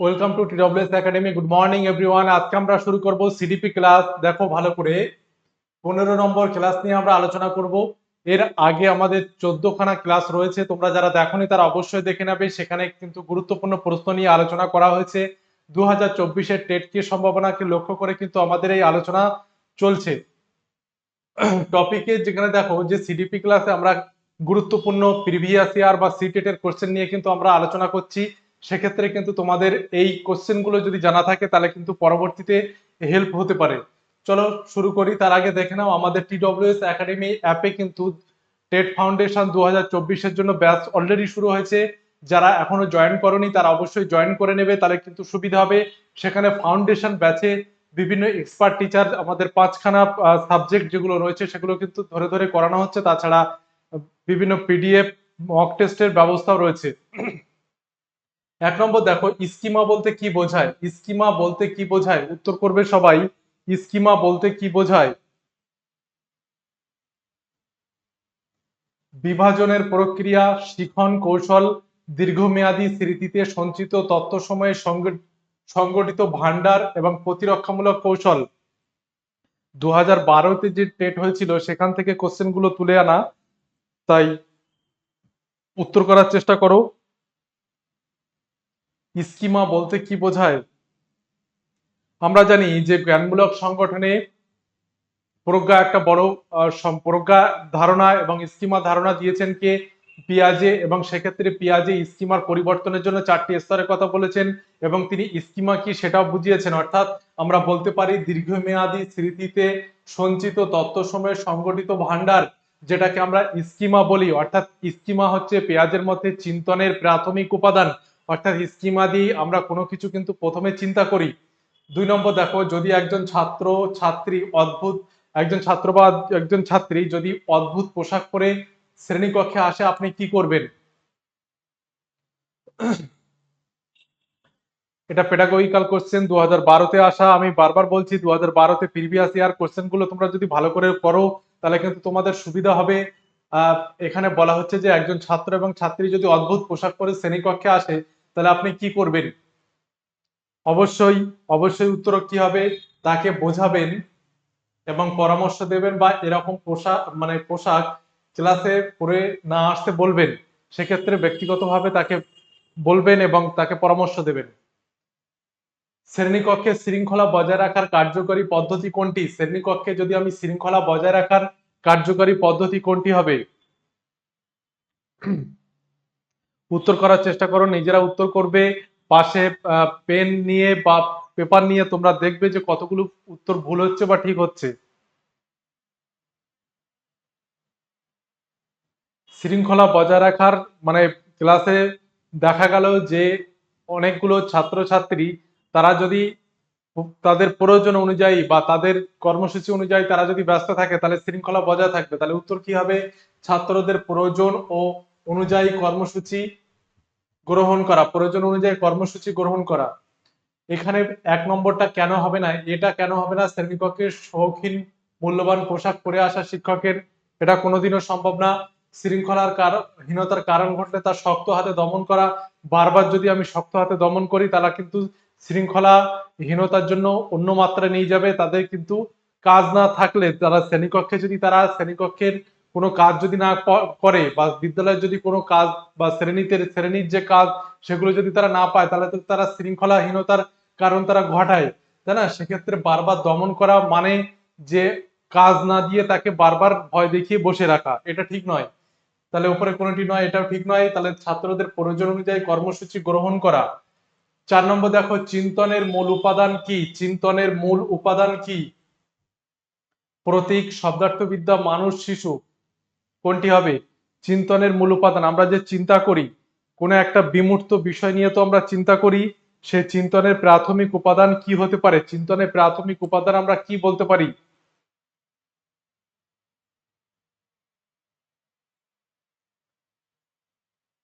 Welcome to TWS academy good morning everyone আজকে আমরা শুরু করব সিডিপি ক্লাস দেখো, ভালো করে। পনেরো নম্বর ক্লাস নিয়ে আমরা আলোচনা করব। এর আগে আমাদের চোদ্দ খানা ক্লাস রয়েছে। তোমরা যারা দেখোনি, তারা অবশ্যই দেখে নেবে। সেখানে কিন্তু গুরুত্বপূর্ণ প্রশ্ন নিয়ে আলোচনা করা হয়েছে। দু হাজার চব্বিশের টেটকে সম্ভাবনাকে লক্ষ্য করে কিন্তু আমাদের এই আলোচনা চলছে। টপিকে যেখানে দেখো যে সিডিপি ক্লাসে আমরা গুরুত্বপূর্ণ প্রিভিয়াস ইয়ার বা সিটেটের কোশ্চেন নিয়ে কিন্তু আমরা আলোচনা করছি। সেক্ষেত্রে কিন্তু তোমাদের এই কোশ্চেনগুলো যদি জানা থাকে, তাহলে কিন্তু পরবর্তীতে হেল্প হতে পারে। চলো শুরু করি, তার আগে দেখে নাও, আমাদের টিডব্লিউএস একাডেমি অ্যাপে কিন্তু টেট ফাউন্ডেশন দু হাজার জন্য ব্যাচ অলরেডি শুরু হয়েছে। যারা এখনও জয়েন করনি, তারা অবশ্যই জয়েন করে নেবে, তাহলে কিন্তু সুবিধা হবে। সেখানে ফাউন্ডেশন ব্যাচে বিভিন্ন এক্সপার্ট টিচার আমাদের পাঁচখানা সাবজেক্ট যেগুলো রয়েছে, সেগুলো কিন্তু ধরে ধরে করানো হচ্ছে। তাছাড়া বিভিন্ন পিডিএফ মক টেস্টের ব্যবস্থাও রয়েছে। এক নম্বর দেখো স্কিমা বলতে কি বোঝায়? স্কিমা বলতে কি বোঝায়? উত্তর করবে সবাই স্কিমা বলতে কি বোঝায়? বিভাজনের প্রক্রিয়া, শিখন কৌশল, দীর্ঘমেয়াদী স্মৃতিতে সঞ্চিত তত্ত্ব সময়ে সংগঠিত ভান্ডার এবং প্রতিরক্ষামূলক কৌশল। দু হাজার বারোতে যে টেট হয়েছিল, সেখান থেকে কোশ্চেনগুলো তুলে আনা। তাই উত্তর করার চেষ্টা করো। স্কিমা বলতে কি বোঝায়? আমরা জানি যে জ্ঞানমূলক সংগঠনে প্রজ্ঞা একটা বড় প্রজ্ঞা ধারণা এবং স্কিমা ধারণা দিয়েছেন কে? পিয়াজে এবং সেক্ষেত্রে পিয়াজে স্কিমার পরিবর্তনের জন্য চারটি স্তরের কথা বলেছেন এবং তিনি স্কিমা কি সেটাও বুঝিয়েছেন। অর্থাৎ আমরা বলতে পারি দীর্ঘমেয়াদী স্মৃতিতে সঞ্চিত তত্ত্ব সময়ের সংগঠিত ভান্ডার যেটাকে আমরা স্কিমা বলি। অর্থাৎ স্কিমা হচ্ছে পেঁয়াজের মধ্যে চিন্তনের প্রাথমিক উপাদান। অর্থাৎ স্কিমা দিয়ে আমরা কোনো কিছু কিন্তু প্রথমে চিন্তা করি। দুই নম্বর দেখো, যদি একজন ছাত্র, ছাত্রী অদ্ভুত, একজন ছাত্র বা একজন ছাত্রী যদি অদ্ভুত পোশাক পরে শ্রেণীকক্ষে আসে, আপনি কি করবেন? এটা পেডাগোগিক্যাল কোশ্চেন দু হাজার বারোতে আসা, আমি বারবার বলছি দু হাজার বারোতে প্রিভিয়াস ইয়ার কোশ্চেনগুলো তোমরা যদি ভালো করে করো তাহলে কিন্তু তোমাদের সুবিধা হবে। এখানে বলা হচ্ছে যে একজন ছাত্র এবং ছাত্রী যদি অদ্ভুত পোশাক পরে শ্রেণীকক্ষে আসে তাহলে আপনি কি করবেন? অবশ্যই অবশ্যই উত্তর কি হবে? তাকে বোঝাবেন এবং পরামর্শ দেবেন বা এরকম পোশাক মানে পোশাক ক্লাসে পরে না আসতে বলবেন, সেক্ষেত্রে ব্যক্তিগতভাবে তাকে বলবেন এবং তাকে পরামর্শ দেবেন। শ্রেণীকক্ষে শৃঙ্খলা বজায় রাখার কার্যকরী পদ্ধতি কোনটি? শ্রেণীকক্ষে যদি আমি শৃঙ্খলা বজায় রাখার কার্যকরী পদ্ধতি কোনটি হবে? উত্তর করার চেষ্টা করো, নিজেরা উত্তর করবে। পাশে পেন নিয়ে বা পেপার নিয়ে তোমরা দেখবে যে কতগুলো উত্তর ভুল হচ্ছে বা ঠিক হচ্ছে। শৃঙ্খলা বজায় রাখার মানে ক্লাসে দেখা গেল যে অনেকগুলো ছাত্রছাত্রী, তারা যদি তাদের প্রয়োজন অনুযায়ী বা তাদের কর্মসূচি অনুযায়ী তারা যদি ব্যস্ত থাকে, তাহলে শৃঙ্খলা বজায় থাকবে। তাহলে উত্তর কি হবে? ছাত্রদের প্রয়োজন ও অনুযায়ী কর্মসূচি গ্রহণ করা, প্রয়োজন অনুযায়ী কর্মসূচি গ্রহণ করা। এখানে এক নম্বরটা কেন হবে না, এটা কেন হবে না শ্রেণীকক্ষের শৌখিন, মূল্যবান পোশাক পরে আসা শিক্ষকের, এটা কোনোদিনও সম্ভব না। শৃঙ্খলার হীনতার কারণ ঘটলে তার শক্ত হাতে দমন করা। বারবার যদি আমি শক্ত হাতে দমন করি, তারা কিন্তু শৃঙ্খলা হীনতার জন্য অন্য মাত্রায় নিয়ে যাবে, তাদের কিন্তু কাজ না থাকলে তারা শ্রেণীকক্ষে, যদি তারা শ্রেণীকক্ষের কোনো কাজ যদি না করে বা বিদ্যালয়ের যদি কোনো কাজ বা শ্রেণীতে, শ্রেণির যে কাজ সেগুলো যদি তারা না পায়, তাহলে তো তারা শৃঙ্খলাহীনতার কারণ তারা ঘটায়, তাই না? সেক্ষেত্রে বারবার দমন করা মানে যে কাজ না দিয়ে তাকে বারবার ভয় দেখিয়ে বসে রাখা, এটা ঠিক নয়। তাহলে উপরে কোনোটি নয়, এটাও ঠিক নয়। তাহলে ছাত্রদের প্রয়োজন অনুযায়ী কর্মসূচি গ্রহণ করা। চার নম্বর দেখো, চিন্তনের মূল উপাদান কি? চিন্তনের মূল উপাদান কি? প্রতীক, শব্দার্থবিদ্যা, মানুষ, শিশু। কোনটি হবে? চিন্তনের মূল উপাদান। আমরা যে চিন্তা করি, কোনো একটা বিমূর্ত বিষয় নিয়ে তো আমরা চিন্তা করি, সে চিন্তনের প্রাথমিক উপাদান কি হতে পারে? চিন্তনের প্রাথমিক উপাদান আমরা কি বলতে পারি?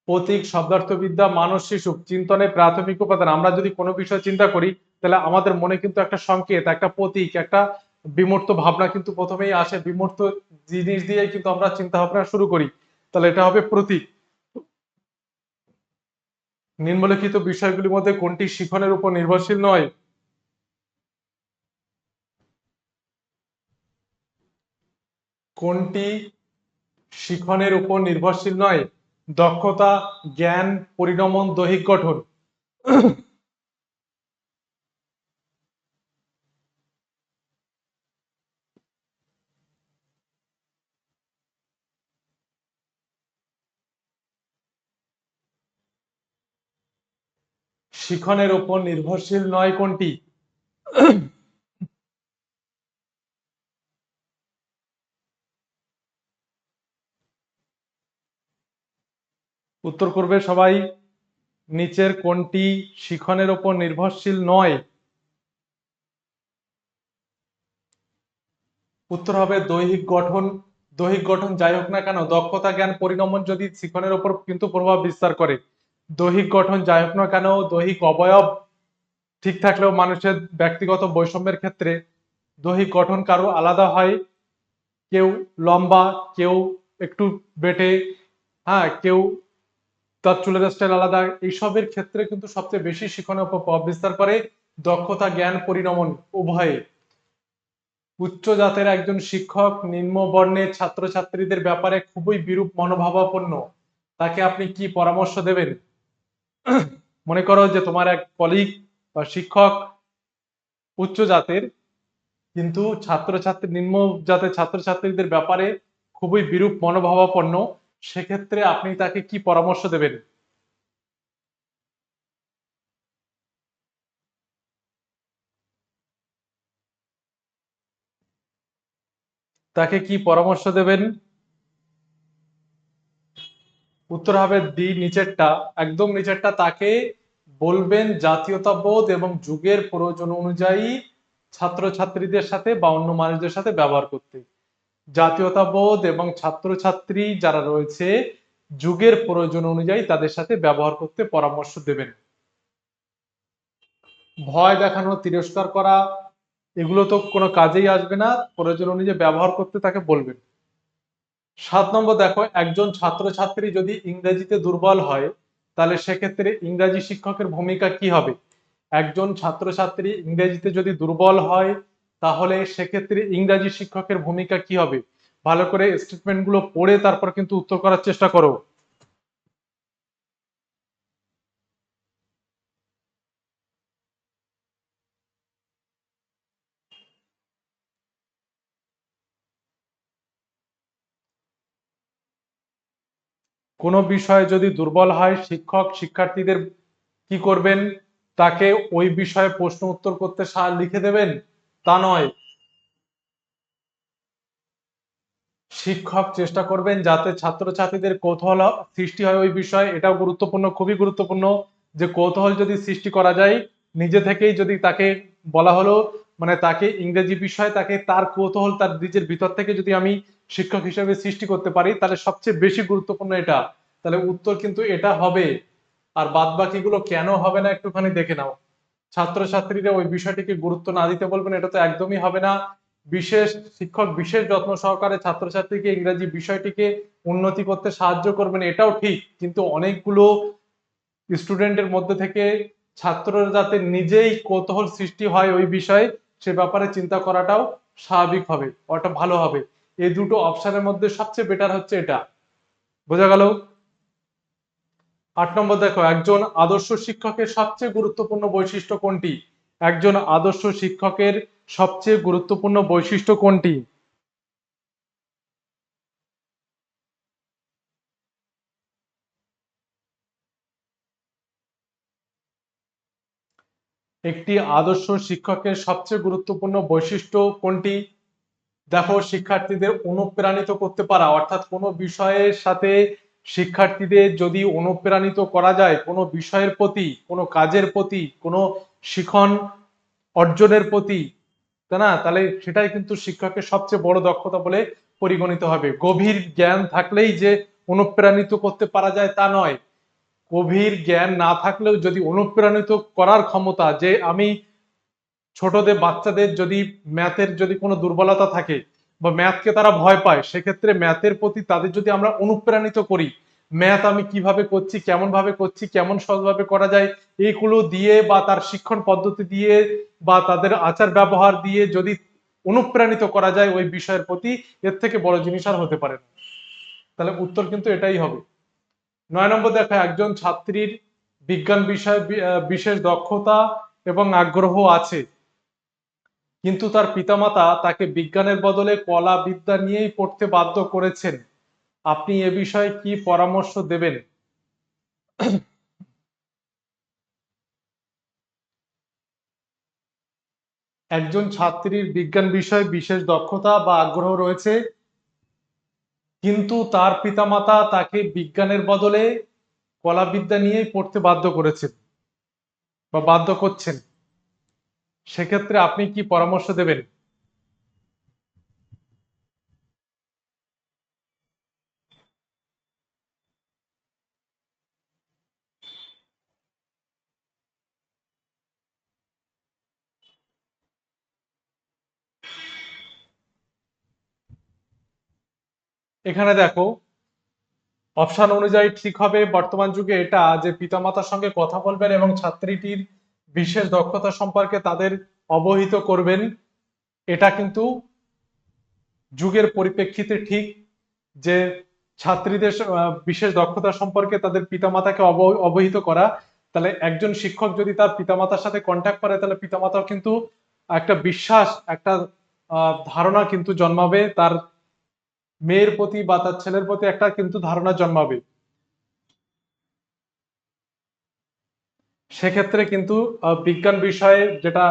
প্রতীক, শব্দার্থবিদ্যা মানস শিশু, চিন্তনের প্রাথমিক উপাদান। আমরা যদি কোনো বিষয় চিন্তা করি, তাহলে আমাদের মনে কিন্তু একটা সংকেত, একটা প্রতীক, একটা বিমূর্ত ভাবনা কিন্তু প্রথমেই আসে, বিমূর্ত জিনিস দিয়ে কিন্তু আমরা চিন্তা ভাবনা শুরু করি। তাহলে এটা হবে প্রতীক। নিম্নলিখিত বিষয়গুলির মধ্যে কোনটি শিখনের উপর নির্ভরশীল নয়? কোনটি শিখনের উপর নির্ভরশীল নয়? দক্ষতা, জ্ঞান, পরিণমন, দৈহিক গঠন। শিখনের উপর নির্ভরশীল নয় কোনটি? উত্তর করবে সবাই, নিচের কোনটি শিখনের উপর নির্ভরশীল নয়? উত্তর হবে দৈহিক গঠন। দৈহিক গঠন যাই হোক না কেন, দক্ষতা, জ্ঞান, পরিণমন যদি শিখনের উপর কিন্তু প্রভাব বিস্তার করে। দৈহিক গঠন যাই হোক না কেন, দৈহিক অবয়ব ঠিক থাকলেও মানুষের ব্যক্তিগত বৈষম্যের ক্ষেত্রে দৈহিক গঠন কারও আলাদা হয়। কেউ লম্বা, কেউ একটু বেটে হ্যাঁ কেউ তার চুলের স্টাইল আলাদা, এইসবের ক্ষেত্রে কিন্তু সবচেয়ে বেশি উপর প্রভাব বিস্তার করে দক্ষতা, জ্ঞান, পরিণমন উভয়ে। উচ্চ জাতের একজন শিক্ষক নিম্ন বর্ণের ছাত্রছাত্রীদের ব্যাপারে খুবই বিরূপ মনোভাবাপন্ন। তাকে আপনি কি পরামর্শ দেবেন? মনে করো যে তোমার এক কলিগ বা শিক্ষক উচ্চ জাতের, কিন্তু ছাত্রছাত্রী, নিম্ন জাতের ছাত্রছাত্রীদের ব্যাপারে খুবই বিরূপ মনোভাবাপন্ন, সেক্ষেত্রে আপনি তাকে কি পরামর্শ দেবেন? তাকে কি পরামর্শ দেবেন? উত্তর হবে দি নিচেরটা। একদম নিচেরটা তাকে বলবেন জাতীয়তাবোধ এবং যুগের প্রয়োজন অনুযায়ী ছাত্রছাত্রীদের সাথে বা অন্য মানুষদের সাথে ব্যবহার করতে। জাতীয়তাবোধ এবং ছাত্রছাত্রী যারা রয়েছে, যুগের প্রয়োজন অনুযায়ী তাদের সাথে ব্যবহার করতে পরামর্শ দেবেন। ভয় দেখানো, তিরস্কার করা, এগুলো তো কোনো কাজেই আসবে না। প্রয়োজন অনুযায়ী ব্যবহার করতে তাকে বলবেন। সাত নম্বর দেখো, একজন ছাত্রছাত্রী যদি ইংরেজিতে দুর্বল হয়, তাহলে সেক্ষেত্রে ইংরাজি শিক্ষকের ভূমিকা কি হবে? একজন ছাত্রছাত্রী ইংরেজিতে যদি দুর্বল হয়, তাহলে সেক্ষেত্রে ইংরাজি শিক্ষকের ভূমিকা কি হবে? ভালো করে স্টেটমেন্টগুলো পড়ে তারপর কিন্তু উত্তর করার চেষ্টা করো। কোনো বিষয়ে যদি দুর্বল হয় শিক্ষক, শিক্ষার্থীদের কি করবেন? তাকে ওই বিষয়ে প্রশ্ন উত্তর করতে লিখে দেবেন? তা নয়। শিক্ষক চেষ্টা করবেন যাতে ছাত্রছাত্রীদের কৌতূহল সৃষ্টি হয় ওই বিষয়ে। এটাও গুরুত্বপূর্ণ, খুবই গুরুত্বপূর্ণ যে কৌতূহল যদি সৃষ্টি করা যায়, নিজে থেকেই যদি তাকে বলা হলো মানে তাকে ইংরেজি বিষয়ে তাকে তার কৌতূহল তার নিজের ভিতর থেকে যদি আমি শিক্ষক হিসেবে সৃষ্টি করতে পারি, তাহলে সবচেয়ে বেশি গুরুত্বপূর্ণ এটা। তাহলে উত্তর কিন্তু এটা হবে। আর বাদ বাকিগুলো কেন হবে না একটুখানি দেখে নাও। ছাত্রছাত্রীরা ওই বিষয়টিকে গুরুত্ব না দিতে বলবেন, এটা তো একদমই হবে না। বিশেষ শিক্ষক বিশেষ যত্ন সহকারে ছাত্রছাত্রীকে ইংরেজি বিষয়টিকে উন্নতি করতে সাহায্য করবেন, এটাও ঠিক। কিন্তু অনেকগুলো স্টুডেন্টের মধ্যে থেকে ছাত্ররা যাতে নিজেই কৌতূহল সৃষ্টি হয় ওই বিষয়ে সে ব্যাপারে চিন্তা করাটাও স্বাভাবিক হবে ওটা ভালো হবে। এই দুটো অপশনের মধ্যে সবচেয়ে বেটার হচ্ছে এটা। বোঝা গেল? আট নম্বর দেখো, একজন আদর্শ শিক্ষকের সবচেয়ে গুরুত্বপূর্ণ বৈশিষ্ট্য কোনটি? একজন আদর্শ শিক্ষকের সবচেয়ে গুরুত্বপূর্ণ বৈশিষ্ট্য কোনটি? একটি আদর্শ শিক্ষকের সবচেয়ে গুরুত্বপূর্ণ বৈশিষ্ট্য কোনটি? দেখো, শিক্ষার্থীদের অনুপ্রাণিত করতে পারা, অর্থাৎ কোনো বিষয়ের সাথে শিক্ষার্থীদের যদি অনুপ্রাণিত করা যায়, কোনো বিষয়ের প্রতি, কোনো কাজের প্রতি, কোনো শিখন অর্জনের প্রতি, তাই না? তাহলে সেটাই কিন্তু শিক্ষকের সবচেয়ে বড় দক্ষতা বলে পরিগণিত হবে। গভীর জ্ঞান থাকলেই যে অনুপ্রাণিত করতে পারা যায় তা নয়। গভীর জ্ঞান না থাকলেও যদি অনুপ্রাণিত করার ক্ষমতা যে আমি ছোটদের, বাচ্চাদের যদি ম্যাথের যদি কোনো দুর্বলতা থাকে বা ম্যাথকে তারা ভয় পায়, সেক্ষেত্রে ম্যাথের প্রতি তাদের যদি আমরা অনুপ্রাণিত করি, ম্যাথ আমি কীভাবে করছি কেমন ভাবে করছি, কেমন সহজভাবে করা যায় এইগুলো দিয়ে বা তার শিক্ষণ পদ্ধতি দিয়ে বা তাদের আচার ব্যবহার দিয়ে যদি অনুপ্রাণিত করা যায়, ওই বিষয়ের প্রতি এর থেকে বড় জিনিস আর হতে পারে না। তাহলে উত্তর কিন্তু এটাই হবে। নয় নম্বর দেখো একজন ছাত্রীর বিজ্ঞান বিষয়ে বিশেষ দক্ষতা এবং আগ্রহ আছে। কিন্তু তার পিতামাতা তাকে বিজ্ঞানের বদলে কলা বিদ্যা নিয়েই পড়তে বাধ্য করেছেন। আপনি এ বিষয়ে কি পরামর্শ দেবেন? একজন ছাত্রীর বিজ্ঞান বিষয়ে বিশেষ দক্ষতা বা আগ্রহ রয়েছে কিন্তু তার পিতামাতা তাকে বিজ্ঞানের বদলে কলাবিদ্যা নিয়েই পড়তে বাধ্য করেছেন বা বাধ্য করছেন। সেক্ষেত্রে আপনি কি পরামর্শ দেবেন? এখানে দেখো অপশন অনুযায়ী ঠিক হবে। বর্তমান যুগে এটা যে পিতামাতার সঙ্গে কথা বলবেন এবং ছাত্রীটির বিশেষ দক্ষতা সম্পর্কে তাদের অবহিত করবেন, এটা কিন্তু যুগের পরিপ্রেক্ষিতে ঠিক যে ছাত্রীদের বিশেষ দক্ষতা সম্পর্কে তাদের পিতামাতাকে অব- অবহিত করা। তাহলে একজন শিক্ষক যদি তার পিতামাতার সাথে কন্ট্যাক্ট করে, তাহলে পিতামাতাও কিন্তু একটা বিশ্বাস, একটা ধারণা কিন্তু জন্মাবে। তার মেয়ের প্রতি বা তার ছেলের প্রতি একটা কিন্তু ধারণা জন্মাবে। সেক্ষেত্রে কিন্তু বিজ্ঞান বিষয়ে যেটা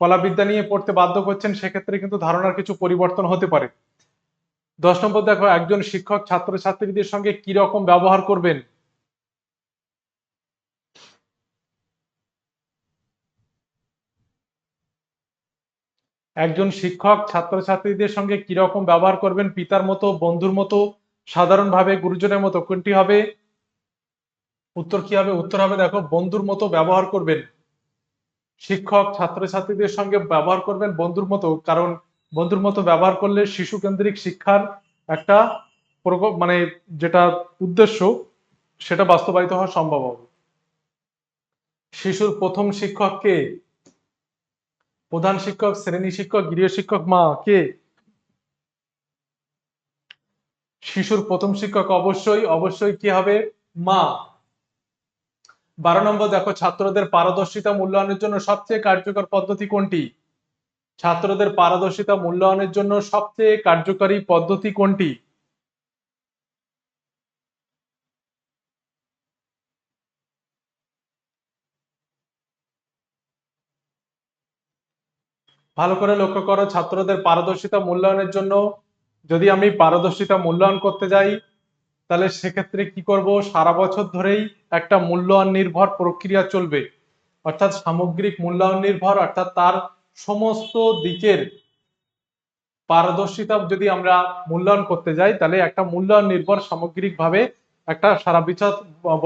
কলাবিদ্যা নিয়ে পড়তে বাধ্য করছেন, সেক্ষেত্রে কিন্তু ধারণার কিছু পরিবর্তন হতে পারে। দশ নম্বর দেখো, একজন শিক্ষক ছাত্রছাত্রীদের সঙ্গে কি রকম ব্যবহার করবেন? একজন শিক্ষক ছাত্রছাত্রীদের সঙ্গে কি রকম ব্যবহার করবেন, পিতার মতো, বন্ধুর মতো, সাধারণভাবে গুরুজনের মতো, কোনটি হবে? উত্তর কি হবে? উত্তর হবে, দেখো, বন্ধুর মতো ব্যবহার করবেন। শিক্ষক ছাত্রছাত্রীদের সঙ্গে ব্যবহার করবেন বন্ধুর মতো, কারণ বন্ধুর মতো ব্যবহার করলে শিশু কেন্দ্রিক শিক্ষার একটা মানে যেটা উদ্দেশ্য, সেটা বাস্তবায়িত হওয়া সম্ভব হবে। শিশুর প্রথম শিক্ষক কে? প্রধান শিক্ষক, শ্রেণি শিক্ষক, গৃহ শিক্ষক, মা, কে? শিশুর প্রথম শিক্ষক অবশ্যই অবশ্যই কি হবে? মা। বারো নম্বর, দেখো, ছাত্রদের পারদর্শিতা মূল্যায়নের জন্য সবচেয়ে কার্যকর পদ্ধতি কোনটি? ছাত্রদের পারদর্শিতা মূল্যায়নের জন্য সবচেয়ে কার্যকরী পদ্ধতি কোনটি? ভালো করে লক্ষ্য করো, ছাত্রদের পারদর্শিতা মূল্যায়নের জন্য যদি আমি পারদর্শিতা মূল্যায়ন করতে যাই, তাহলে সেক্ষেত্রে কি করব? সারা বছর ধরেই একটা মূল্যায়ন নির্ভর প্রক্রিয়া চলবে। অর্থাৎ সামগ্রিক মূল্যায়ন নির্ভর, অর্থাৎ তার সমস্ত দিকের পারদর্শিতা যদি আমরা মূল্যায়ন করতে যাই, তাহলে একটা মূল্যায়ন নির্ভর সামগ্রিকভাবে একটা সারা বিচার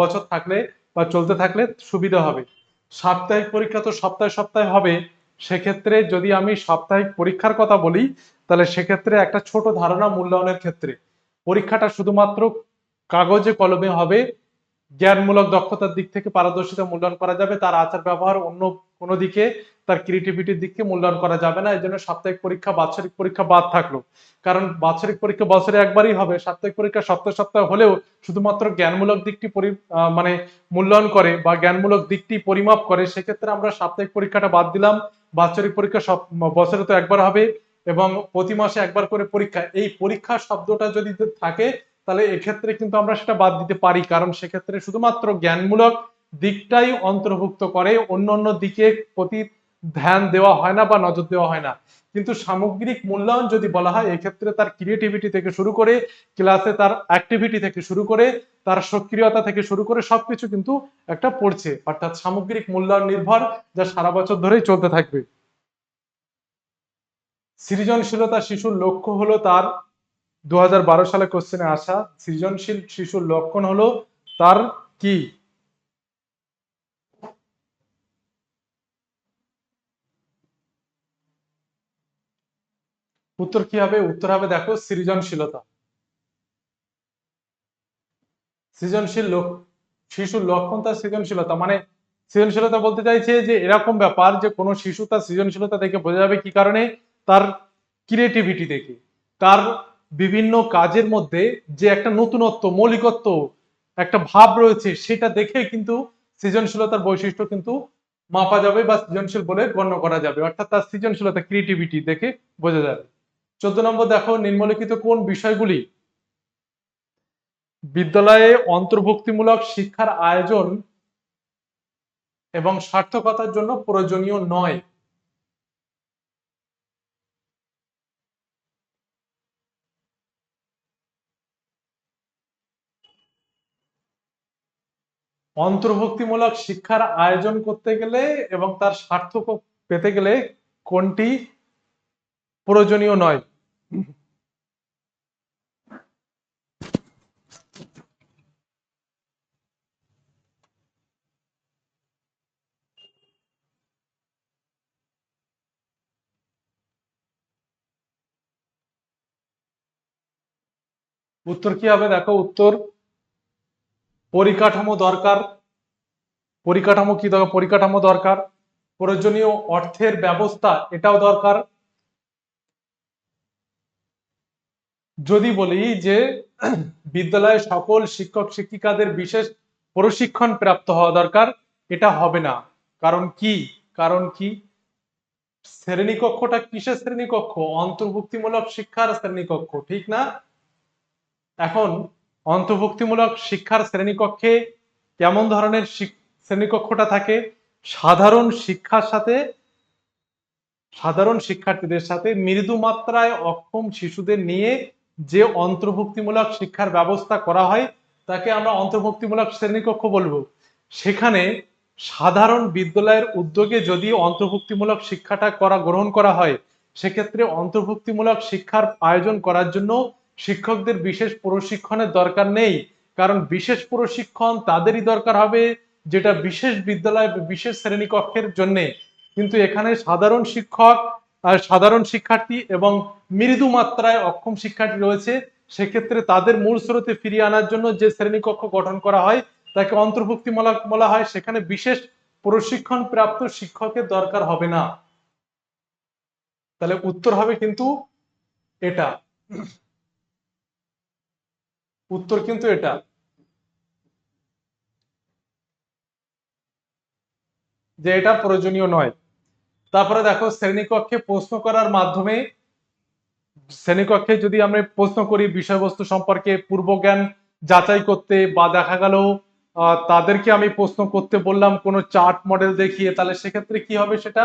বছর থাকলে বা চলতে থাকলে সুবিধা হবে। সাপ্তাহিক পরীক্ষা তো সপ্তাহে সপ্তাহে হবে। সেক্ষেত্রে যদি আমি সাপ্তাহিক পরীক্ষার কথা বলি, তাহলে সেক্ষেত্রে একটা ছোট ধারণা মূল্যায়নের ক্ষেত্রে পরীক্ষাটা শুধুমাত্র কাগজে কলমে হবে, জ্ঞানমূলক দক্ষতার দিক থেকে পারদর্শিতা মূল্যায়ন করা যাবে, তার আচার ব্যবহার অন্য কোনো দিকে, তার ক্রিয়েটিভিটির দিককে মূল্যায়ন করা যাবে না এই জন্য সাপ্তাহিক পরীক্ষা, বাৎসরিক পরীক্ষা বাদ থাকল। কারণ বাৎসরিক পরীক্ষা বছরে একবারই হবে, সাপ্তাহিক পরীক্ষা সপ্তাহে সপ্তাহে হলেও শুধুমাত্র জ্ঞানমূলক দিকটি মানে মূল্যায়ন করে বা জ্ঞানমূলক দিকটি পরিমাপ করে, সেক্ষেত্রে আমরা সাপ্তাহিক পরীক্ষাটা বাদ দিলাম বাৎসরিক পরীক্ষা সব, বছরে তো একবার হবে এবং প্রতি মাসে একবার করে পরীক্ষা। এই পরীক্ষা শব্দটা যদি থাকে, তাহলে এক্ষেত্রে কিন্তু আমরা সেটা বাদ দিতে পারি। কারণ সেক্ষেত্রে শুধুমাত্র জ্ঞানমূলক দিকটাই অন্তর্ভুক্ত করে অন্য অন্য দিকে প্রতি ধ্যান দেওয়া হয় না বা নজর দেওয়া হয় না। কিন্তু সামগ্রিক মূল্যায়ন যদি বলা হয়, এক্ষেত্রে তার ক্রিয়েটিভিটি থেকে শুরু করে ক্লাসে তার অ্যাক্টিভিটি থেকে শুরু করে, তার সক্রিয়তা থেকে শুরু করে সবকিছু কিন্তু একটা পড়ছে। অর্থাৎ সামগ্রিক মূল্যায়ন নির্ভর যা সারা বছর ধরেই চলতে থাকবে। সৃজনশীলতা শিশুর লক্ষ্য হলো তার দু হাজার বারো সালে কোশ্চেনে আসা, সৃজনশীল শিশুর লক্ষণ হলো তার কি? উত্তর কি হবে? উত্তর হবে দেখো সৃজনশীলতা। সৃজনশীল লোক, শিশুর লক্ষণ তার সৃজনশীলতা। মানে সৃজনশীলতা বলতে চাইছে যে এরকম ব্যাপার যে কোনো শিশু তার সৃজনশীলতা দেখে বোঝা যাবে কি কারণে? তার ক্রিয়েটিভিটি দেখে। তার বিভিন্ন কাজের মধ্যে যে একটা নতুনত্ব, মৌলিকত্ব, একটা ভাব রয়েছে, সেটা দেখে কিন্তু সৃজনশীলতার বৈশিষ্ট্য কিন্তু মাপা যাবে বা সৃজনশীল বলে গণ্য করা যাবে। অর্থাৎ তার সৃজনশীলতা ক্রিয়েটিভিটি দেখে বোঝা যাবে। চোদ্দ নম্বর দেখো, নিম্নলিখিত কোন বিষয়গুলি? বিদ্যালয়ে অন্তর্ভুক্তিমূলক শিক্ষার আয়োজন এবং সার্থকতার জন্য প্রয়োজনীয় নয়। অন্তর্ভুক্তিমূলক শিক্ষার আয়োজন করতে গেলে এবং তার সার্থক পেতে গেলে কোনটি প্রয়োজনীয় নয়? উত্তর কি হবে? দেখো, উত্তর পরিকাঠামো দরকার। পরিকাঠামো কি দরকার? পরিকাঠামো দরকার। প্রয়োজনীয় অর্থের ব্যবস্থা এটাও দরকার। যদি বলি যে বিদ্যালয়ে সকল শিক্ষক শিক্ষিকাদের বিশেষ প্রশিক্ষণ প্রাপ্ত হওয়া দরকার, এটা হবে না। কারণ কি? কারণ কি? শ্রেণীকক্ষটা কিসের শ্রেণীকক্ষ? অন্তর্ভুক্তিমূলক শিক্ষার শ্রেণীকক্ষ, ঠিক না? এখন অন্তর্ভুক্তিমূলক শিক্ষার শ্রেণীকক্ষে কেমন ধরনের শ্রেণীকক্ষটা থাকে? সাধারণ শিক্ষার সাথে, সাধারণ শিক্ষার্থীদের সাথে মৃদু মাত্রায় অক্ষম শিশুদের নিয়ে যে অন্তর্ভুক্তিমূলক শিক্ষার ব্যবস্থা করা হয়, তাকে আমরা অন্তর্ভুক্তিমূলক শ্রেণীকক্ষ বলব। সেখানে সাধারণ বিদ্যালয়ের উদ্যোগে যদি অন্তর্ভুক্তিমূলক শিক্ষাটা করা, গ্রহণ করা হয়, সেক্ষেত্রে অন্তর্ভুক্তিমূলক শিক্ষার আয়োজন করার জন্য শিক্ষকদের বিশেষ প্রশিক্ষণের দরকার নেই। কারণ বিশেষ প্রশিক্ষণ তাদেরই দরকার হবে, যেটা বিশেষ বিদ্যালয়, বিশেষ শ্রেণীকক্ষের জন্যে। কিন্তু এখানে সাধারণ শিক্ষক সাধারণ শিক্ষার্থী এবং মৃদু মাত্রায় অক্ষম শিক্ষার্থী রয়েছে, সেক্ষেত্রে তাদের মূল স্রোতে ফিরিয়ে আনার জন্য যে শ্রেণীকক্ষ গঠন করা হয়, তাকে অন্তর্ভুক্তিমূলক বলা হয়। সেখানে বিশেষ প্রশিক্ষণ প্রাপ্ত শিক্ষকের দরকার হবে না। তাহলে উত্তর হবে কিন্তু এটা। উত্তর কিন্তু এটা। যে এটা প্রয়োজনীয় নয়। তারপরে দেখো, শ্রেণীকক্ষে প্রশ্ন করার মাধ্যমে শ্রেণীকক্ষে যদি আমরা প্রশ্ন করি বিষয়বস্তু সম্পর্কে পূর্বজ্ঞান যাচাই করতে বা দেখা গেল তাদেরকে আমি প্রশ্ন করতে বললাম, কোনো চার্ট মডেল দেখিয়ে, তাহলে সেক্ষেত্রে কি হবে সেটা?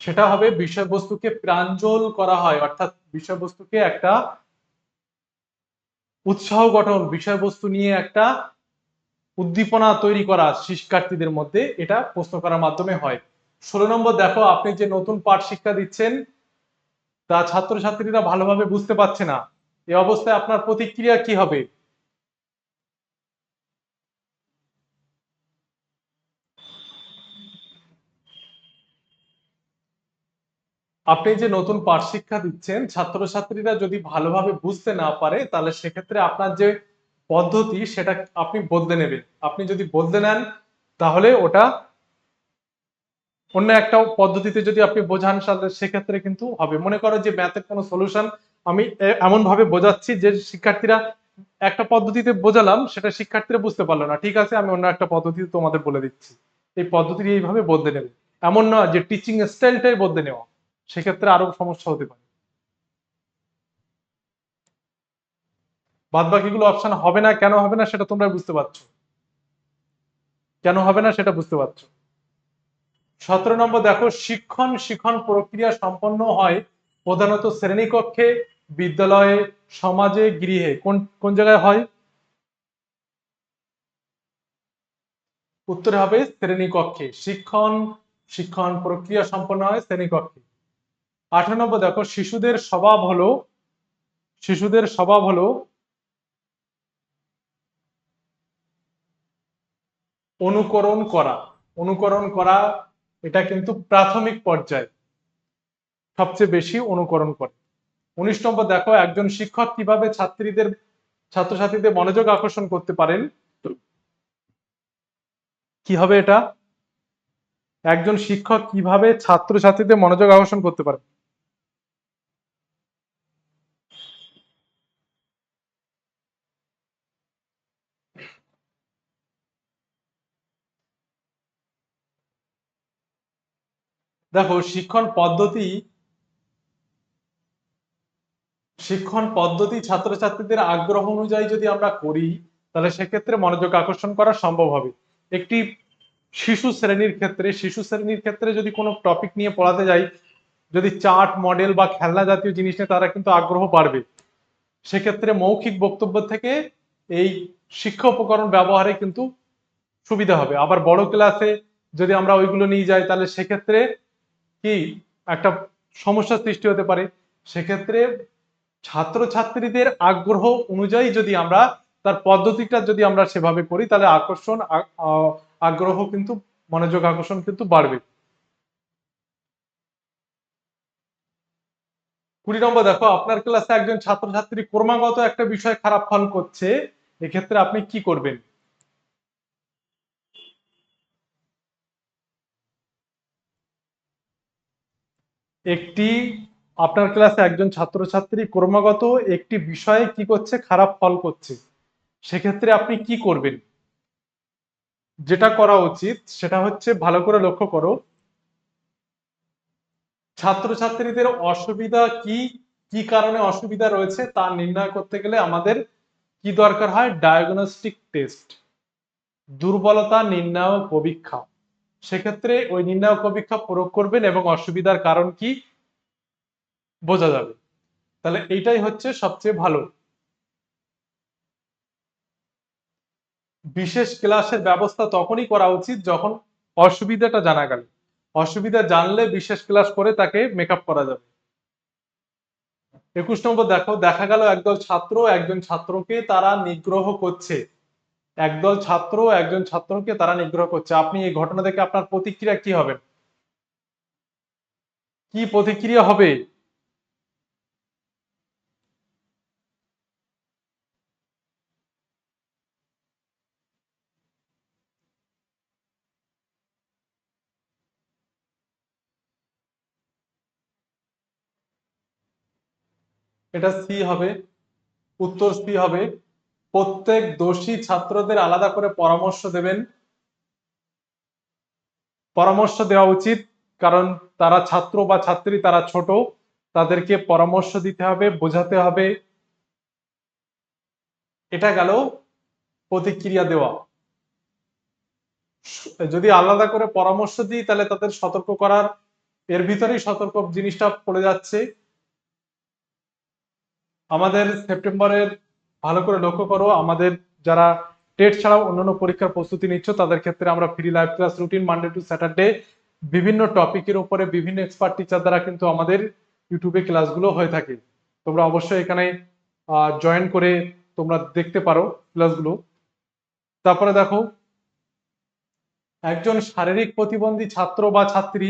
সেটা হবে বিষয়বস্তুকে প্রাঞ্জল করা হয়, অর্থাৎ বিষয়বস্তুকে একটা উৎসাহ গঠন, বিষয়বস্তু নিয়ে একটা উদ্দীপনা তৈরি করা শিক্ষার্থীদের মধ্যে এটা প্রশ্ন করার মাধ্যমে হয়। ষোলো নম্বর, দেখো, আপনি যে নতুন পাঠ শিক্ষা দিচ্ছেন, তা ছাত্রছাত্রীরা ভালোভাবে বুঝতে পারছে না। এ অবস্থায় আপনার প্রতিক্রিয়া কি হবে? আপনি যে নতুন পাঠ শিক্ষা দিচ্ছেন, ছাত্রছাত্রীরা যদি ভালোভাবে বুঝতে না পারে, তাহলে সেক্ষেত্রে আপনার যে পদ্ধতি সেটা আপনি বদলে নেবেন। আপনি যদি বদলে নেন, তাহলে ওটা অন্য একটা পদ্ধতিতে যদি আপনি বোঝান সেক্ষেত্রে কিন্তু হবে। মনে করো যে ম্যাথের কোনো সলিউশন আমি এমন ভাবে বোঝাচ্ছি যে শিক্ষার্থীরা একটা পদ্ধতিতে বোঝালাম, সেটা শিক্ষার্থীরা বুঝতে পারল না। ঠিক আছে, আমি অন্য একটা পদ্ধতিতে তোমাদের বলে দিচ্ছি। এই পদ্ধতি এইভাবে বদলে নেবে। এমন নয় যে টিচিং স্টাইলটাই বদলে নেওয়া। সেক্ষেত্রে আরও সমস্যা হতে পারে। বাদ বাকিগুলো অপশন হবে না, কেন হবে না সেটা তোমরা বুঝতে পারছ। কেন হবে না সেটা বুঝতে পারছ। সতেরো নম্বর দেখো, শিক্ষণ শিক্ষণ প্রক্রিয়া সম্পন্ন হয় প্রধানত শ্রেণীকক্ষে, বিদ্যালয়ে, সমাজে, গৃহে। কোন কোন জায়গায় হয়? উত্তরে হবে শ্রেণীকক্ষে। শিক্ষণ শিক্ষণ প্রক্রিয়া সম্পন্ন হয় শ্রেণীকক্ষে। আঠারো নম্বর দেখো, শিশুদের স্বভাব হলো, শিশুদের স্বভাব হলো অনুকরণ করা। অনুকরণ করা, এটা কিন্তু প্রাথমিক পর্যায়ে। সবচেয়ে বেশি অনুকরণ করে। উনিশ নম্বর, দেখো, একজন শিক্ষক কীভাবে ছাত্রীদের, ছাত্রছাত্রীদের মনোযোগ আকর্ষণ করতে পারেন? কি হবে এটা? একজন শিক্ষক কীভাবে ছাত্রছাত্রীদের মনোযোগ আকর্ষণ করতে পারে দেখো, শিক্ষণ পদ্ধতি শিক্ষণ পদ্ধতি ছাত্রছাত্রীদের আগ্রহ অনুযায়ী যদি আমরা করি, তাহলে সেক্ষেত্রে মনোযোগ আকর্ষণ করা সম্ভব হবে। একটি শিশু শ্রেণির ক্ষেত্রে, শিশু শ্রেণির ক্ষেত্রে যদি কোনো টপিক নিয়ে পড়াতে যাই, যদি চার্ট মডেল বা খেলনা জাতীয় জিনিস নিয়ে তারা কিন্তু আগ্রহ বাড়বে। সেক্ষেত্রে মৌখিক বক্তব্য থেকে এই শিক্ষা উপকরণ ব্যবহারে কিন্তু সুবিধা হবে। আবার বড় ক্লাসে যদি আমরা ওইগুলো নিয়ে যাই, তাহলে সেক্ষেত্রে কি একটা সমস্যার সৃষ্টি হতে পারে। সেক্ষেত্রে ছাত্রছাত্রীদের আগ্রহ অনুযায়ী যদি আমরা তার পদ্ধতিটা যদি আমরা সেভাবে করি, তাহলে আকর্ষণ আগ্রহ কিন্তু, মনোযোগ আকর্ষণ কিন্তু বাড়বে। কুড়ি নম্বর, দেখো, আপনার ক্লাসে একজন ছাত্রছাত্রী ক্রমাগত একটা বিষয় খারাপ ফল করছে, এক্ষেত্রে আপনি কি করবেন? একটি আপনার ক্লাসে একজন ছাত্রছাত্রী ক্রমাগত একটি বিষয়ে কি করছে, খারাপ ফল করছে, সেক্ষেত্রে আপনি কি করবেন? যেটা করা উচিত সেটা হচ্ছে ভালো করে লক্ষ্য করো, ছাত্রছাত্রীদের অসুবিধা কি কি কারণে অসুবিধা রয়েছে তা নির্ণয় করতে গেলে আমাদের কি দরকার হয়? ডায়াগনস্টিক টেস্ট দুর্বলতা নির্ণায়ক পরীক্ষা। সেক্ষেত্রে ওই নির্ণায়ক পরীক্ষা প্রয়োগ করবেন এবং অসুবিধার কারণ কি? বোঝা যাবে। তাহলে এইটাই হচ্ছে সবচেয়ে ভালো। বিশেষ ক্লাসের ব্যবস্থা তখনই করা উচিত যখন অসুবিধাটা জানা গেল। অসুবিধা জানলে বিশেষ ক্লাস করে তাকে মেকআপ করা যাবে। একুশ নম্বর দেখো, দেখা গেল একদল ছাত্র, একজন ছাত্রকে তারা নিগ্রহ করছে। একদল ছাত্র একজন ছাত্রকে তারা নিগ্রহ করছে। আপনি এই ঘটনা দেখে আপনার প্রতিক্রিয়া কি হবে? কি প্রতিক্রিয়া হবে? এটা সি হবে, উত্তর সি হবে। প্রত্যেক দোষী ছাত্রদের আলাদা করে পরামর্শ দেবেন। পরামর্শ দেওয়া উচিত, কারণ তারা ছাত্র বা ছাত্রী, তারা ছোট, তাদেরকে পরামর্শ দিতে হবে, বোঝাতে হবে। এটা গেল প্রতিক্রিয়া দেওয়া। যদি আলাদা করে পরামর্শ দিই, তাহলে তাদের সতর্ক করার, এর ভিতরেই সতর্ক জিনিসটা পড়ে যাচ্ছে। আমাদের সেপ্টেম্বরের ভালো করে লক্ষ্য করো, আমাদের যারা টেট ছাড়াও অন্যান্য পরীক্ষার প্রস্তুতি নিচ্ছ, তাদের ক্ষেত্রে আমরা free live class routine Monday to Saturday বিভিন্ন টপিকের উপরে বিভিন্ন এক্সপার্ট টিচার দ্বারা কিন্তু আমাদের ইউটিউবে ক্লাসগুলো হয়ে থাকে। তোমরা অবশ্যই এখানে জয়েন করে তোমরা দেখতে পারো ক্লাসগুলো তারপরে দেখো, একজন শারীরিক প্রতিবন্ধী ছাত্র বা ছাত্রী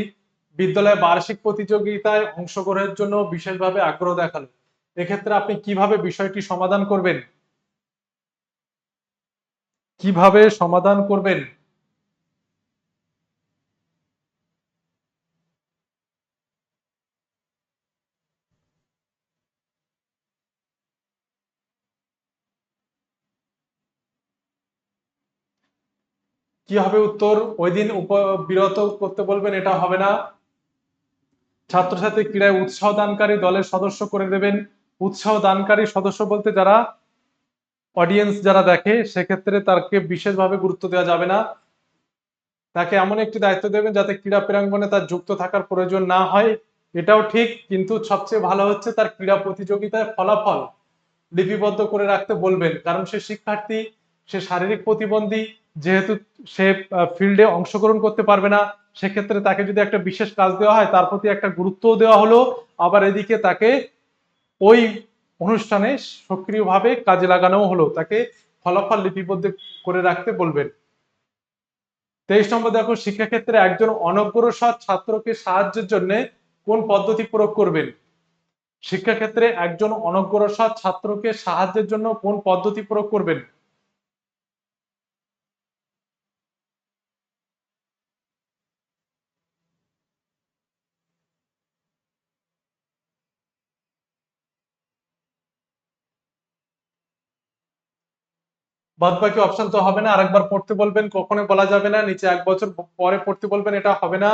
বিদ্যালয়ে বার্ষিক প্রতিযোগিতায় অংশগ্রহণের জন্য বিশেষভাবে আগ্রহ দেখাল। এক্ষেত্রে আপনি কীভাবে বিষয়টি সমাধান করবেন? কীভাবে সমাধান করবেন? কি হবে উত্তর? ওই দিন বিরত করতে বলবেন, এটা হবে না। ছাত্রছাত্রী ক্রীড়ায় উৎসাহ দানকারী দলের সদস্য করে দেবেন। উৎসাহ দানকারী সদস্য বলতে যারা অডিয়েন্স যারা দেখে, সেক্ষেত্রে তাকে বিশেষভাবে গুরুত্ব দেওয়া যাবে না। তাকে এমন একটি দায়িত্ব দেবেন যাতে ক্রীড়া প্রাঙ্গনে তার যুক্ত থাকার প্রয়োজন না হয়। এটাও ঠিক, কিন্তু সবচেয়ে ভালো হচ্ছে তার ক্রীড়া প্রতিযোগিতায় ফলাফল লিপিবদ্ধ করে রাখতে বলবেন। কারণ সে শিক্ষার্থী, সে শারীরিক প্রতিবন্ধী, যেহেতু সে ফিল্ডে অংশগ্রহণ করতে পারবে না, সেক্ষেত্রে তাকে যদি একটা বিশেষ কাজ দেওয়া হয়, তার প্রতি একটা গুরুত্ব দেওয়া হলো। আবার এদিকে তাকে ওই অনুষ্ঠানে সক্রিয়ভাবে কাজে লাগানো হলো। তাকে ফলাফল লিপিবদ্ধ করে রাখতে বলবেন। তেইশ নম্বর দেখো, শিক্ষাক্ষেত্রে একজন অনগ্রসর ছাত্রকে সাহায্যের জন্য কোন পদ্ধতি প্রয়োগ করবেন? শিক্ষাক্ষেত্রে একজন অনগ্রসর ছাত্রকে সাহায্যের জন্য কোন পদ্ধতি প্রয়োগ করবেন? বাদ বাকি অপশন তো হবে না। আরেকবার পড়তে বলবেন কখনো বলা যাবে না। নিচে এক বছর পরে পড়তে বলবেন, এটা হবে না।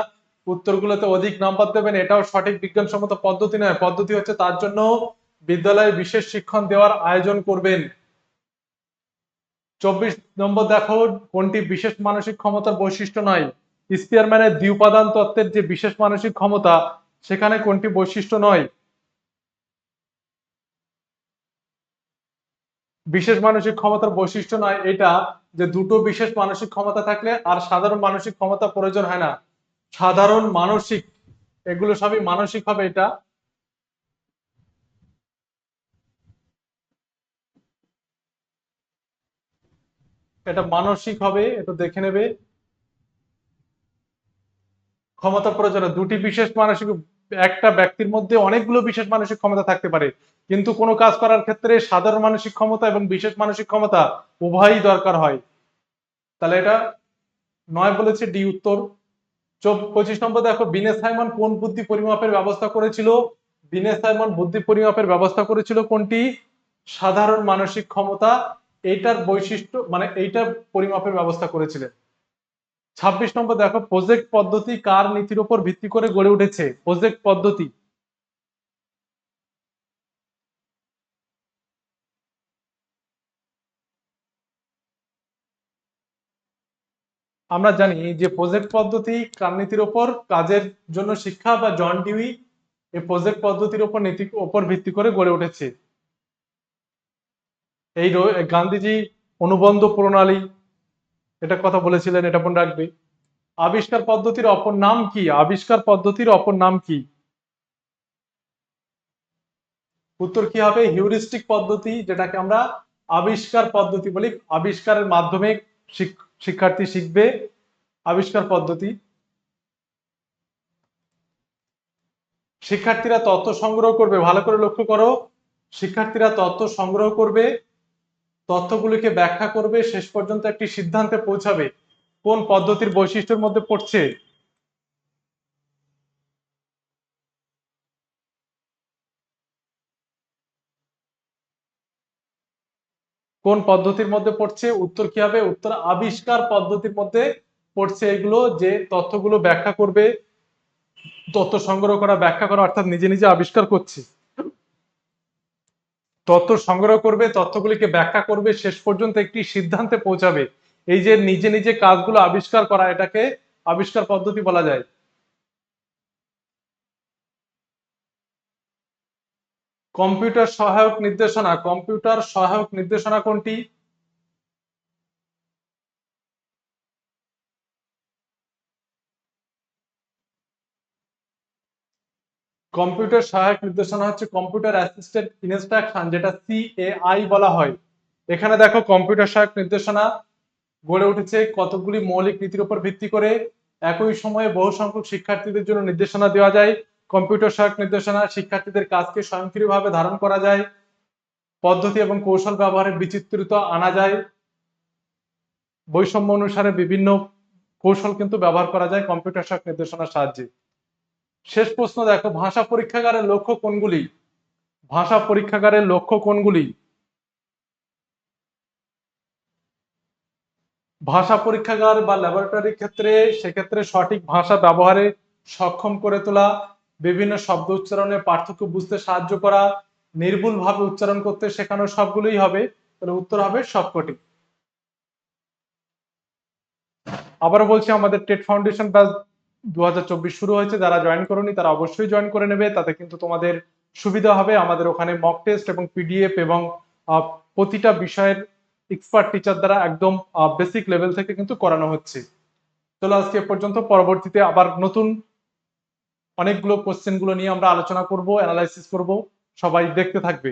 উত্তরগুলোতে অধিক নাম্বার দেবেন, এটাও সঠিক বিজ্ঞানসম্মত পদ্ধতি নয়। পদ্ধতি হচ্ছে তার জন্য বিদ্যালয়ে বিশেষ শিক্ষণ দেওয়ার আয়োজন করবেন। চব্বিশ নম্বর দেখো, কোনটি বিশেষ মানসিক ক্ষমতার বৈশিষ্ট্য নয়? স্পিয়ারম্যানের দ্বিউপাদান তত্ত্বের যে বিশেষ মানসিক ক্ষমতা, সেখানে কোনটি বৈশিষ্ট্য নয়? বিশেষ মানসিক ক্ষমতার বৈশিষ্ট্য নয় এটা যে দুটো বিশেষ মানসিক ক্ষমতা থাকলে আর সাধারণ মানসিক ক্ষমতা প্রয়োজন হয় না। সাধারণ মানসিক, এগুলো সবই মানসিক হবে এটা। এটা মানসিক হবে, এটা দেখে নেবে। ক্ষমতা প্রয়োজন। দুটি বিশেষ মানসিক একটা ব্যক্তির মধ্যে অনেকগুলো বিশেষ মানসিক ক্ষমতা থাকতে পারে। কিন্তু কোনো কাজ করার ক্ষেত্রে সাধারণ মানসিক ক্ষমতা এবং বিশেষ মানসিক ক্ষমতা উভয়ই দরকার হয়। তাহলে এটা নয় বলেছে ডি উত্তর। পঁচিশ নম্বর দেখো, বিনে সাইমন কোন বুদ্ধি পরিমাপের ব্যবস্থা করেছিল? বিনে সাইমন বুদ্ধি পরিমাপের ব্যবস্থা করেছিল কোনটি? সাধারণ মানসিক ক্ষমতা, এইটার বৈশিষ্ট্য মানে এইটার পরিমাপের ব্যবস্থা করেছিলেন। ছাব্বিশ নম্বর দেখো প্রজেক্ট পদ্ধতি কার নীতির উপর ভিত্তি করে গড়ে উঠেছে? প্রজেক্ট পদ্ধতি। আমরা জানি যে প্রজেক্ট পদ্ধতি কার নীতির ওপর কাজের জন্য শিক্ষা বা জন ডিউই এই প্রজেক্ট পদ্ধতির উপর নীতি, উপর ভিত্তি করে গড়ে উঠেছে। এই গান্ধীজি অনুবন্ধ প্রণালী এটা কথা বলেছিলেন, এটা মনে রাখবে। আবিষ্কার পদ্ধতির অপর নাম কি? আবিষ্কার পদ্ধতির অপর নাম কি? উত্তর কি হবে? হিউরিস্টিক পদ্ধতি, যেটাকে আমরা আবিষ্কার পদ্ধতি বলি। আবিষ্কারের মাধ্যমে শিক- শিক্ষার্থী শিখবে আবিষ্কার পদ্ধতি। শিক্ষার্থীরা তথ্য সংগ্রহ করবে, ভালো করে লক্ষ্য করো। শিক্ষার্থীরা তথ্য সংগ্রহ করবে তথ্যগুলিকে ব্যাখ্যা করবে, শেষ পর্যন্ত একটি সিদ্ধান্তে পৌঁছাবে। কোন পদ্ধতির বৈশিষ্ট্যের মধ্যে পড়ছে? কোন পদ্ধতির মধ্যে পড়ছে? উত্তর কি হবে? উত্তর, আবিষ্কার পদ্ধতির মধ্যে পড়ছে এগুলো যে তথ্যগুলো ব্যাখ্যা করবে, তথ্য সংগ্রহ করা, ব্যাখ্যা করা, অর্থাৎ নিজে নিজে আবিষ্কার করছে। তথ্য সংগ্রহ করবে, তথ্যগুলিকে ব্যাখ্যা করবে, শেষ পর্যন্ত একটি সিদ্ধান্তে পৌঁছাবে। এই যে নিজে নিজে কাজগুলো আবিষ্কার করা, এটাকে আবিষ্কার পদ্ধতি বলা যায়। কম্পিউটার সহায়ক নির্দেশনা, কম্পিউটার সহায়ক নির্দেশনা কোনটি? কম্পিউটার সহায়ক নির্দেশনা হচ্ছে কম্পিউটার অ্যাসিস্ট্যান্ট ইনস্ট্রাকশন, যেটা সিএআই বলা হয়। এখানে দেখো কম্পিউটার সহায়ক নির্দেশনা গড়ে উঠেছে, কতগুলি মৌলিক নীতির উপর ভিত্তি করে। একই সময়ে বহু সংখ্যক শিক্ষার্থীদের জন্য নির্দেশনা দেওয়া যায়। কম্পিউটার সহায়ক নির্দেশনা শিক্ষার্থীদের কাজকে স্বয়ংক্রিয়ভাবে ধারণ করা যায়। পদ্ধতি এবং কৌশল ব্যবহারের বিচিত্রতা আনা যায়। বৈষম্য অনুসারে বিভিন্ন কৌশল কিন্তু ব্যবহার করা যায় কম্পিউটার সহায়ক নির্দেশনার সাহায্যে। শেষ প্রশ্ন দেখো, ভাষা পরীক্ষাগারের লক্ষ্য কোনগুলি? ভাষা পরীক্ষাগারের লক্ষ্য কোনগুলি? ভাষা পরীক্ষাগার বা ল্যাবরেটরির ক্ষেত্রে, সেক্ষেত্রে সঠিক ভাষা ব্যবহারে সক্ষম করে তোলা, বিভিন্ন শব্দ উচ্চারণের পার্থক্য বুঝতে সাহায্য করা নির্ভুল ভাবে উচ্চারণ করতে শেখানো সবগুলোই হবে, তাহলে উত্তর হবে সবকটি। আবারও বলছি, আমাদের টেট ফাউন্ডেশন ব্যাচ দু হাজার চব্বিশ শুরু হয়েছে, যারা জয়েন করনি তারা অবশ্যই জয়েন করে নেবে। তাতে কিন্তু তোমাদের সুবিধা হবে। আমাদের ওখানে মক টেস্ট এবং পিডিএফ এবং প্রতিটা বিষয়ের এক্সপার্ট টিচার দ্বারা একদম বেসিক লেভেল থেকে কিন্তু করানো হচ্ছে। চলো আজকে পর্যন্ত। পরবর্তীতে আবার নতুন অনেকগুলো কোশ্চেনগুলো নিয়ে আমরা আলোচনা করব অ্যানালাইসিস করব। সবাই দেখতে থাকবে।